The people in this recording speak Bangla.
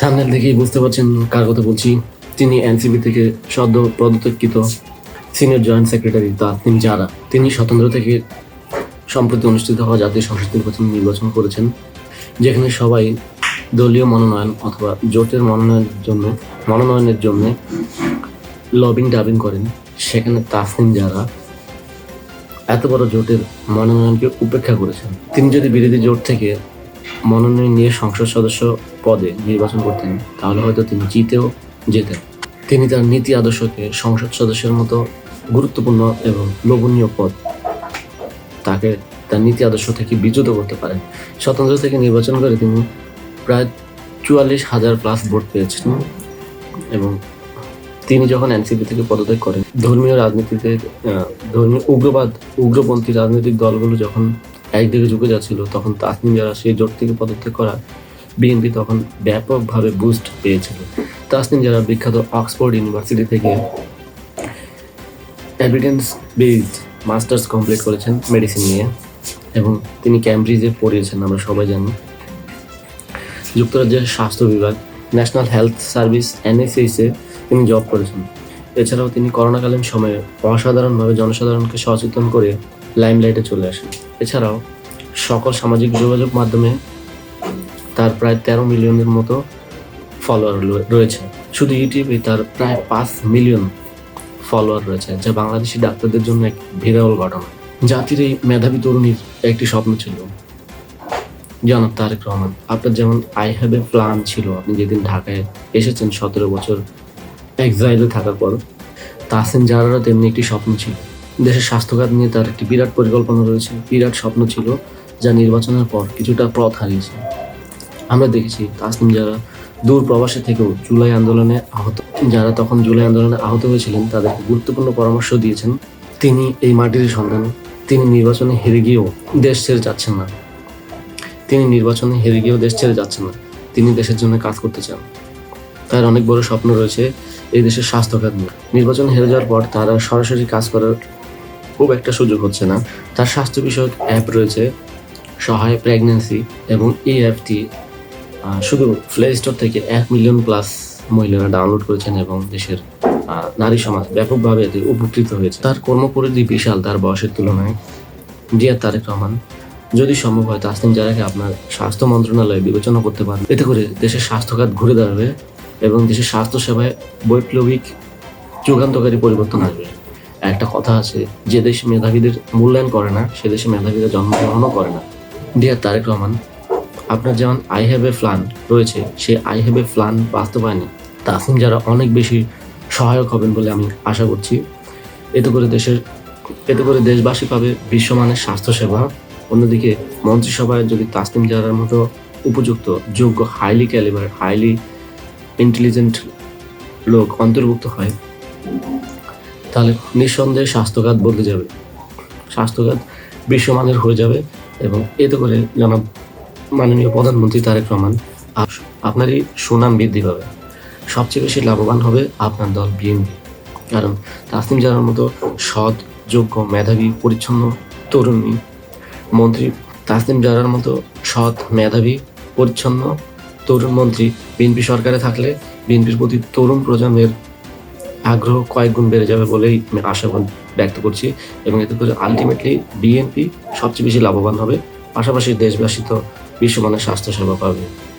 থামনেল দেখেই বুঝতে পারছেন কার কথা বলছি। তিনি এনসিপি থেকে সদ্য পদত্যাগকৃত senior joint secretary Tasnim Jara. তিনি স্বতন্ত্র থেকে সম্প্রতি অনুষ্ঠিত হওয়া জাতীয় সংসদ নির্বাচন নির্বাচন করেছেন, যেখানে সবাই দলীয় মনোনয়ন অথবা জোটের মনোনয়নের জন্য মনোনয়নের জন্য লবিং ডাবিং করেন। সেখানে তাসনিম যারা এত বড় জোটের মনোনয়নকে উপেক্ষা করেছেন। তিনি যদি বিরোধী জোট থেকে মনোনয়ন নিয়ে সংসদ সদস্য পদে নির্বাচন করতেন, তাহলে হয়তো তিনি জিতেও যেতেন। তিনি তার নীতি আদর্শকে সংসদ সদস্যের মতো গুরুত্বপূর্ণ এবং লোভনীয় পদ তাকে তার নীতি আদর্শ থেকে বিচ্যুত করতে পারেন। স্বতন্ত্র থেকে নির্বাচন করে তিনি প্রায় চুয়াল্লিশ হাজার প্লাস ভোট পেয়েছেন এবং তিনি যখন এনসিপি থেকে পদত্যাগ করেন, ধর্মীয় রাজনীতিতে ধর্মীয় উগ্রবাদ, উগ্রপন্থী রাজনৈতিক দলগুলো যখন একদিকে ঝুঁকে যাচ্ছিল, তখন তাসনিম যারা সেই জোট থেকে পদত্যাগ করা বিএনপি তখন ব্যাপকভাবে বুস্ট পেয়েছিল। তাসনিম যারা বিখ্যাত অক্সফোর্ড ইউনিভার্সিটি থেকে এভিডেন্স বেসড মাস্টার্স কমপ্লিট করেছেন মেডিসিন নিয়ে এবং তিনি ক্যামব্রিজে পড়িয়েছেন, আমরা সবাই জানি। যুক্তরাজ্যের স্বাস্থ্য বিভাগ ন্যাশনাল হেলথ সার্ভিস এনএসএসে তিনি জব করেছেন। এছাড়াও তিনি করোনাকালীন সময়ে অসাধারণভাবে জনসাধারণকে সচেতন করে লাইমলাইটে চলে আসে। এছাড়াও সকল সামাজিক যোগাযোগ মাধ্যমে তার প্রায় তেরো মিলিয়নের মতো ফলোয়ার রয়েছে। শুধু ইউটিউবে তার প্রায় পাঁচ মিলিয়ন ফলোয়ার রয়েছে, যা বাংলাদেশি ডাক্তারদের জন্য এক বিরল ঘটনা। জাতির এই মেধাবী তরুণীর একটি স্বপ্ন ছিল। জনাব তারেক রহমান, আপনার যেমন আই হ্যাভ এ প্ল্যান ছিল, আপনি যেদিন ঢাকায় এসেছেন সতেরো বছর এক্সাইলে থাকার পর, তাসিন জারারও তেমনি একটি স্বপ্ন ছিল। দেশের স্বাস্থ্যখাত নিয়ে তার একটি বিরাট পরিকল্পনা রয়েছে, বিরাট স্বপ্ন ছিল যা নির্বাচনের পর কিছুটা পথ হারিয়েছে। আমরা দেখেছি তাসনিম যারা দূর প্রবাসে থেকেও জুলাই আন্দোলনে আহত, যারা তখন জুলাই আন্দোলনে আহত হয়েছিলেন, তাদেরকে গুরুত্বপূর্ণ পরামর্শ দিয়েছেন। তিনি এই মাটির সন্তান তিনি নির্বাচনে হেরে গিয়েও দেশ ছেড়ে যাচ্ছেন না। তিনি নির্বাচনে হেরে গিয়েও দেশ ছেড়ে যাচ্ছেন না। তিনি দেশের জন্য কাজ করতে চান। তার অনেক বড় স্বপ্ন রয়েছে এই দেশের স্বাস্থ্যখাত নিয়ে। নির্বাচন হেরে যাওয়ার পর তারা সরাসরি কাজ করার খুব একটা সুযোগ হচ্ছে না। তার স্বাস্থ্য বিষয়ক অ্যাপ রয়েছে সহায় প্রেগনেন্সি এবং এই অ্যাপটি শুধু প্লে স্টোর থেকে এক মিলিয়ন প্লাস মহিলারা ডাউনলোড করেছেন এবং দেশের নারী সমাজ ব্যাপকভাবে এতে উপকৃত হয়েছে। তার কর্মপরিধি বিশাল, তার বয়সের তুলনায়। জিয়া তারেক রহমান, যদি সম্ভব হয় তাসলিম জারাকে আপনার স্বাস্থ্য মন্ত্রণালয়ে বিবেচনা করতে পারেন। এতে করে দেশের স্বাস্থ্যখাত ঘুরে দাঁড়াবে এবং দেশের স্বাস্থ্যসেবায় বৈপ্লবিক, যুগান্তকারী পরিবর্তন আসবে। কথা আছে, যে দেশ মেধাবীদের মূল্যায়ন করে না, সে দেশে মেধাবীরা জন্মগ্রহণও করে না। ডিয়ার তারেক রহমান, আপনার যেমন আই হ্যাভ এ প্ল্যান রয়েছে সেই আই হ্যাভ এ প্ল্যান বাস্তবায়নে তাসিম যারা অনেক বেশি সহায়ক হবেন বলে আমি আশা করছি। এতে করে দেশের, এতে করে দেশবাসী পাবে বিশ্বমানের স্বাস্থ্যসেবা। অন্যদিকে মন্ত্রিসভায় যদি তাসলিম জারার মতো উপযুক্ত, যোগ্য হাইলি ক্যালিবার হাইলি ইন্টেলিজেন্ট লোক অন্তর্ভুক্ত হয় তাহলে নিঃসন্দেহে স্বাস্থ্যখাত বদলে যাবে। স্বাস্থ্যখাত বিশ্বমানের হয়ে যাবে এবং এতে করে জনাব মাননীয় প্রধানমন্ত্রী তারেক রহমান আপ- আপনারই সুনাম বৃদ্ধি পাবে। সবচেয়ে বেশি লাভবান হবে আপনার দল বিএনপি। কারণ তাসনিম জানার মতো সৎ, যোগ্য, মেধাবী, পরিচ্ছন্ন তরুণী মন্ত্রী তাসনিম জারার মতো সৎ, মেধাবী, পরিচ্ছন্ন তরুণ মন্ত্রী বিএনপি সরকারে থাকলে বিএনপির প্রতি তরুণ প্রজন্মের আগ্রহ কয়েক গুণ বেড়ে যাবে বলেই আমি আশাবাদ ব্যক্ত করছি এবং এতে করে আলটিমেটলি বিএনপি সবচেয়ে বেশি লাভবান হবে। পাশাপাশি দেশবাসী তো বিশ্বমানের স্বাস্থ্যসেবা পাবে।